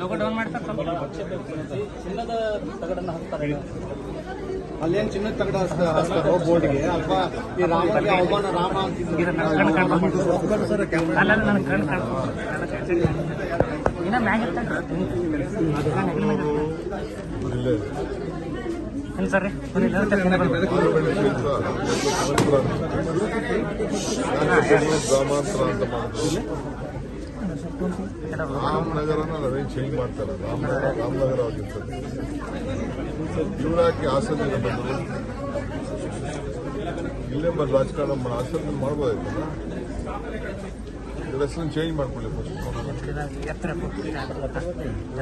Logo down ಮಾಡ್ತಾರೆ ಚಿನ್ನದ ತಗಡನ್ನ ಹಾಕ್ತಾರೆ ಅಲ್ಲೇನ್ ಚಿನ್ನದ ತಗಡ ಹಚ್ತಾರೋ ಬೋರ್ಡ್ಗೆ? ಅಥವಾ ಈ ರಾಮನಿಗೆ ಅವಮಾನ ರಾಮ ಅಂತಿದ್ರು ಇದು ನನ್ನ ಕಣ್ಣು ಕಾಣ್ಬೋದು. ಅಲ್ಲ ಅಲ್ಲ, ನನ್ನ ಕಣ್ಣು ಕಾಣ್ಬೋದು. ಇನ್ನ ಮ್ಯಾಗ ಏನು ಸರ್ ಗ್ರಾಮಾಂತರ ಅಂತ ಮಾಡಿದ್ರು ರಾಮನಗರನ ಚೇಂಜ್ ಮಾಡ್ತಾರೆ? ರಾಮನಗರ ರಾಮನಗರ ಆಗಿರ್ತದೆ. ಇವರಾಕಿ ಆಸನ ಬಂದರು. ಇಲ್ಲೇ ಬಂದು ರಾಜಕಾರಣ ಮಾಡಬಹುದು ಮಾಡ್ಬೋದಾಯ್ತಲ್ಲ? ಇವ್ರ ಹೆಸರನ್ನು ಚೇಂಜ್ ಮಾಡ್ಕೊಳ್ಳಿ ಫಸ್ಟ್ ಎತ್ತರ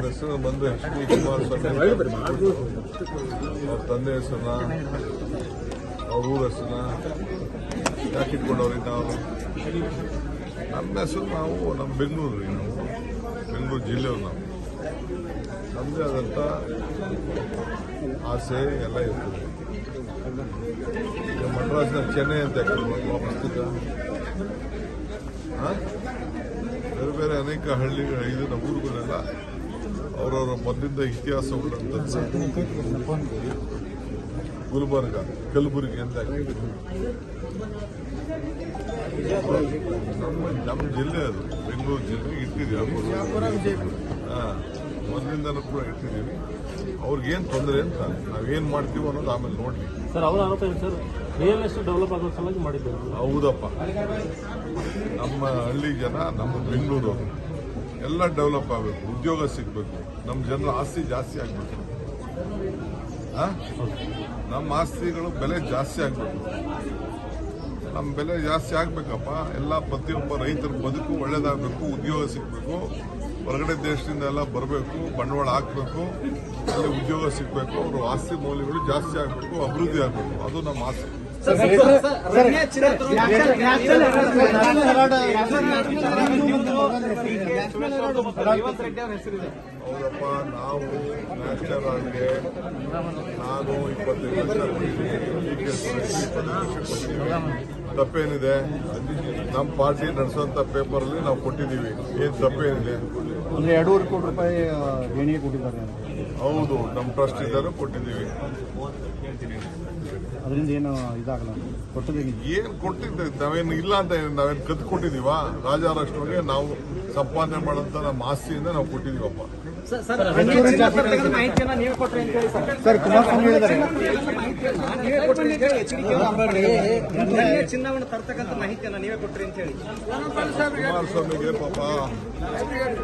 ಹೆಸರು ಬಂದು ಎಚ್ ಡಿ ಕುಮಾರಸ್ವಾಮಿ ಅವ್ರ ತಂದೆ ಹೆಸರನ್ನ ಅವ್ರ ಊರ ಹೆಸರನ್ನ ಯಾಕೆ ಇಟ್ಕೊಂಡವ್ರಿ ನಾವು ನಮ್ಮ ಹೆಸರು ನಾವು ನಮ್ಮ ಬೆಂಗಳೂರು ರೀ ನಾವು. ಬೆಂಗಳೂರು ಜಿಲ್ಲೆಯವ್ರು ನಾವು. ನಮ್ಮದೇ ಆದಂಥ ಆಸೆ ಎಲ್ಲ ಇರ್ತದೆ. ಈಗ ಮಡ್ರಾಸ್ನ ಚೆನ್ನೈ ಅಂತ ಯಾಕೆ ವಾಪಸ್ತಿದ್ದ ಬೇರೆ ಅನೇಕ ಹಳ್ಳಿಗಳ ಇದು ನಮ್ಮ ಊರುಗಳೆಲ್ಲ ಅವರವರ ಮೊದಲಿಂದ ಇತಿಹಾಸ ಉಳ್ಳಂಥದ್ದು. ಗುಲ್ಬರ್ಗ ಕಲಬುರಗಿ ಅಂತ. ನಮ್ಮ ನಮ್ಮ ಜಿಲ್ಲೆ ಅದು. ಬೆಂಗಳೂರು ಜಿಲ್ಲೆ ಇಟ್ಟಿದ್ದೀವಿ ಹಾಂ. ಮೊದಲಿಂದನೂ ಕೂಡ ಇಟ್ಟಿದ್ದೀವಿ ಅವ್ರಿಗೇನು ತೊಂದರೆ ಅಂತ ನಾವೇನು ಮಾಡ್ತೀವೋ ಅನ್ನೋದು ಆಮೇಲೆ ನೋಡಲಿ. ಸರ್ ಅವರ ಆರೋಪ ಏನು ಸರ್? ರಿಯಲ್ ಎಸ್ಟೇಟ್ ಡೆವಲಪ್ ಆಗೋ ಸಲುವಾಗಿ ಮಾಡಿದ್ದಾರೆ ಹೌದಪ್ಪ. ನಮ್ಮ ಹಳ್ಳಿ ಜನ ನಮ್ಮ ಬೆಂಗಳೂರು ಎಲ್ಲ ಡೆವಲಪ್ ಆಗಬೇಕು. ಉದ್ಯೋಗ ಸಿಗಬೇಕು. ನಮ್ಮ ಜನರ ಆಸ್ತಿ ಜಾಸ್ತಿ ಆಗಬೇಕು. ನಮ್ಮ ಆಸ್ತಿಗಳು ಬೆಲೆ ಜಾಸ್ತಿ ಆಗಬೇಕು. ನಮ್ಮ ಬೆಲೆ ಜಾಸ್ತಿ ಆಗಬೇಕಪ್ಪ ಎಲ್ಲ ಪ್ರತಿಯೊಬ್ಬ ರೈತರ ಬದುಕು ಒಳ್ಳೇದಾಗಬೇಕು ಉದ್ಯೋಗ ಸಿಗಬೇಕು ಹೊರಗಡೆ ದೇಶದಿಂದ ಎಲ್ಲ ಬರಬೇಕು ಬಂಡವಾಳ ಹಾಕಬೇಕು ಅಲ್ಲಿ ಉದ್ಯೋಗ ಸಿಗಬೇಕು ಅವರು ಆಸ್ತಿ ಮೌಲ್ಯಗಳು ಜಾಸ್ತಿ ಆಗಬೇಕು ಅಭಿವೃದ್ಧಿ ಆಗಬೇಕು ಅದು ನಮ್ಮ ಆಸೆ ಹೌದಪ್ಪ ನಾವು ನ್ಯಾಷನಲ್ ಆರ್ಡ್ಗೆ ನಾನು ಇಪ್ಪತ್ತೈದು ವರ್ಷ ಕೊಟ್ಟಿದ್ದೀನಿ ಡಿ ಕೆ ಸುರೇಶ್ ಇಪ್ಪತ್ತು ಲಕ್ಷ ಕೊಟ್ಟಿದ್ದೀನಿ ತಪ್ಪೇನಿದೆ? ನಮ್ಮ ಪಾರ್ಟಿ ನಡೆಸುವಂತ ಪೇಪರಲ್ಲಿ ನಾವು ಕೊಟ್ಟಿದ್ದೀವಿ. ಏನು ತಪ್ಪೇನಿದೆ? ಅಂದ್ರೆ ಎರಡೂವರೆ ಕೋಟಿ ರೂಪಾಯಿ ದೇಣಿಗೆ ಕೊಟ್ಟಿದ್ದಾರೆ ಅಂತ. ಹೌದು ನಮ್ಮ ಟ್ರಸ್ಟ್ ಇದ್ದಾರೆ ಕೊಟ್ಟಿದ್ದೀವಿ. ಅದರಿಂದ ಏನು ಇದಾಗಲ್ಲ? ಕೊಟ್ಟಿದ್ದೀನಿ. ಏನು ಕೊಟ್ಟಿದ್ದೆ? ನಾವೇನು ಇಲ್ಲ ಅಂತ ನಾವೇನು ಕದ್ದು ಕೊಟ್ಟಿದ್ದೀವಾ? ರಾಜಾರಾಷ್ಟ್ರಗೆ ನಾವು ಸಂಪಾದನೆ ಮಾಡೋಂಥ ನಮ್ಮ ಆಸ್ತಿಯಿಂದ ನಾವು ಕೊಟ್ಟಿದ್ದೀವಪ್ಪ. ಸರ್ ಕುಮಾರಸ್ವಾಮಿ ಹೇಳಿದ್ದಾರೆ. ಚಿನ್ನವನ್ನು ತರ್ತಕ್ಕಂಥ ಮಾಹಿತಿಯನ್ನ ನೀವೇ ಕೊಟ್ರಿ ಅಂತ ಹೇಳಿ ಕುಮಾರಸ್ವಾಮಿಗೆ ಪಾಪ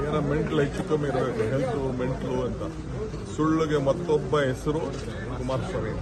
ಏನೋ ಮೆಂಟ್ಲು ಹೆಚ್ಚು ಕಮ್ಮಿ ಇರಬೇಕು ಹೆಲ್ತ್ ಮೆಂಟ್ಲು ಅಂತ ಸುಳ್ಳಿಗೆ ಮತ್ತೊಬ್ಬ ಹೆಸರು ಕುಮಾರಸ್ವಾಮಿ